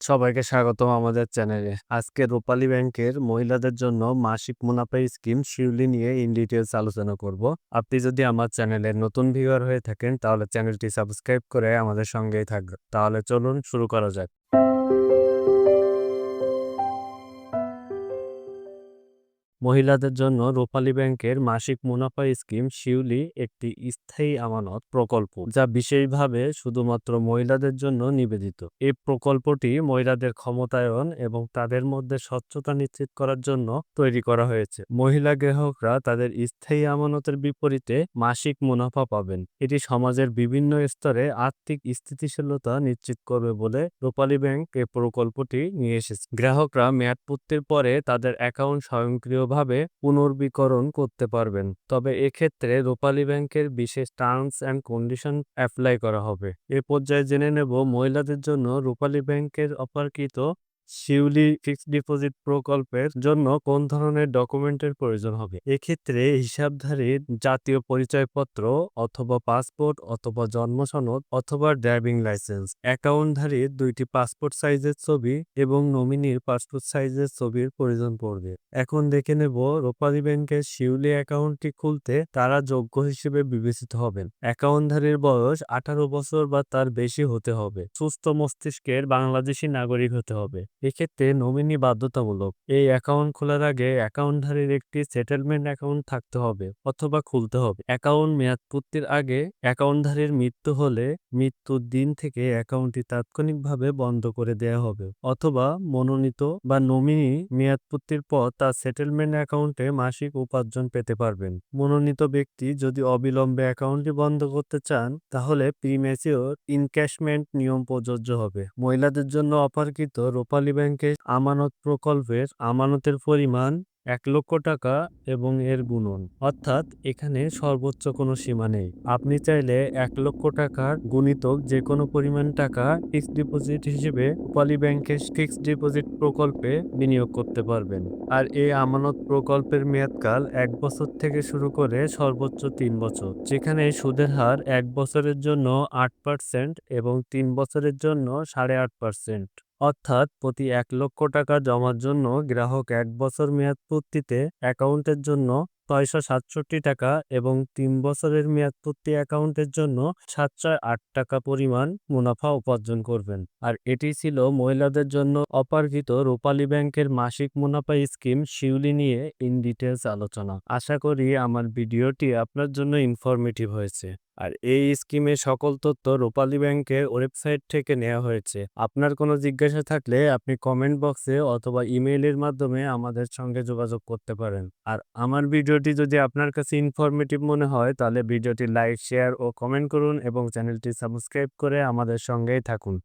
সবাইকে স্বাগতম আমাদের চ্যানেলে। আজকে রূপালী ব্যাংকের মহিলাদের জন্য মাসিক মুনাফা স্কিম শিউলি নিয়ে ইন ডিটেলস আলোচনা করব। আপনি যদি আমার চ্যানেলের নতুন ভিউয়ার হয়ে থাকেন, তাহলে চ্যানেলটি সাবস্ক্রাইব করে আমাদের সঙ্গেই থাকবে তাহলে চলুন শুরু করা যাক। মহিলাদের জন্য রূপালী ব্যাংকের মাসিক মুনাফা স্কিম শিউলি একটি স্থায়ী আমানত প্রকল্প, যা বিশেষভাবে শুধুমাত্র মহিলাদের জন্য নিবেদিত। এই প্রকল্পটি মহিলাদের ক্ষমতায়ন এবং তাদের মধ্যে স্বচ্ছতা নিশ্চিত করার জন্য তৈরি করা হয়েছে। মহিলা গ্রাহকরা তাদের স্থায়ী আমানতের বিপরীতে মাসিক মুনাফা পাবেন। এটি সমাজের বিভিন্ন স্তরে আর্থিক স্থিতিশীলতা নিশ্চিত করবে বলে রূপালী ব্যাংক এই প্রকল্পটি নিয়ে এসেছে। গ্রাহকরা মেয়াদপূর্তির পরে তাদের অ্যাকাউন্ট স্বয়ংক্রিয়ভাবে পুনর্বিকরণ করতে পারবেন। তবে এক্ষেত্রে রূপালী ব্যাংকের বিশেষ টার্মস অ্যান্ড কন্ডিশন অ্যাপ্লাই করা হবে। এ পর্যায়ে জেনে নেব মহিলাদের জন্য রূপালী ব্যাংকের অফারকৃত শিউলি ফিক্সড ডিপোজিট প্রকল্পের জন্য কোন ধরনের ডকুমেন্টের প্রয়োজন হবে? এক্ষেত্রে হিসাবধারীর জাতীয় পরিচয়পত্র অথবা পাসপোর্ট অথবা জন্ম সনদ অথবা ড্রাইভিং লাইসেন্স। অ্যাকাউন্টধারীর দুইটি পাসপোর্ট সাইজের ছবি এবং নমিনির পাসপোর্ট সাইজের ছবির প্রয়োজন পড়বে। এখন দেখে নেব রূপালী ব্যাংকের শিউলি অ্যাকাউন্টটি খুলতে তারা যোগ্য হিসেবে বিবেচিত হবেন। অ্যাকাউন্টধারীর বয়স আঠারো বছর বা তার বেশি হতে হবে। সুস্থ মস্তিষ্কের বাংলাদেশি নাগরিক হতে হবে। এক্ষেত্রে নমিনি বাধ্যতামূলক। এই অ্যাকাউন্ট খোলার আগে অ্যাকাউন্টধারীর একটি সেটেলমেন্ট অ্যাকাউন্ট থাকতে হবে অথবা খুলতে হবে। অ্যাকাউন্ট মেয়াদ পূর্তির আগে অ্যাকাউন্টধারীর মৃত্যু হলে মৃত্যুর দিন থেকে অ্যাকাউন্টটি তাৎক্ষণিকভাবে বন্ধ করে দেওয়া হবে অথবা মনোনীত বা নমিনি মেয়াদ পূর্তির পর তার সেটেলমেন্ট অ্যাকাউন্টে মাসিক উপার্জন পেতে পারবেন। মনোনীত ব্যক্তি যদি অবিলম্বে অ্যাকাউন্টটি বন্ধ করতে চান, তাহলে প্রিম্যাচিওর ইনক্যাশমেন্ট নিয়ম প্রযোজ্য হবে। মহিলাদের জন্য অফারকৃত রূপালী ব্যাংকের আমানত প্রকল্পের আমানতের পরিমাণ এক লক্ষ টাকা এবং এর গুণন। অর্থাৎ এখানে সর্বোচ্চ কোনো সীমা নেই। আপনি চাইলে এক লক্ষ টাকার গুণিতক যে কোনো পরিমাণ টাকা ফিক্সড ডিপোজিট হিসেবে পলি ব্যাংকের ফিক্সড ডিপোজিট প্রকল্পে বিনিয়োগ করতে পারবেন। আর এই আমানত প্রকল্পের মেয়াদকাল এক বছর থেকে শুরু করে সর্বোচ্চ তিন বছর, যেখানে সুদের হার এক বছরের জন্য আট পার্সেন্ট এবং তিন বছরের জন্য সাড়ে আট পার্সেন্ট অর্থাৎ প্রতি এক লক্ষ টাকা জমার জন্য গ্রাহক এক বছর মেয়াদ পূর্তিতে অ্যাকাউন্টের জন্য ছয়শো সাতষট্টি টাকা এবং তিন বছরের মেয়াদ পূর্তি অ্যাকাউন্টের জন্য সাতশো আট টাকা পরিমাণ মুনাফা উপার্জন করবেন। আর এটি ছিল মহিলাদের জন্য অপার্জিত রূপালী ব্যাংকের মাসিক মুনাফা স্কিম শিউলি নিয়ে ইন ডিটেলস আলোচনা। আশা করি আমার ভিডিওটি আপনার জন্য ইনফরমেটিভ হয়েছে। আর এই স্কিমে সকল তথ্য রূপালী ব্যাংকের ওয়েবসাইট থেকে নেওয়া হয়েছে। আপনার কোনো জিজ্ঞাসা থাকলে আপনি কমেন্ট বক্সে অথবা ইমেইলের মাধ্যমে আমাদের সঙ্গে যোগাযোগ করতে পারেন। আর আমার ভিডিওটি যদি আপনার কাছে ইনফরমেটিভ মনে হয়, তাহলে ভিডিওটি লাইক শেয়ার ও কমেন্ট করুন এবং চ্যানেলটি সাবস্ক্রাইব করে আমাদের সঙ্গেই থাকুন।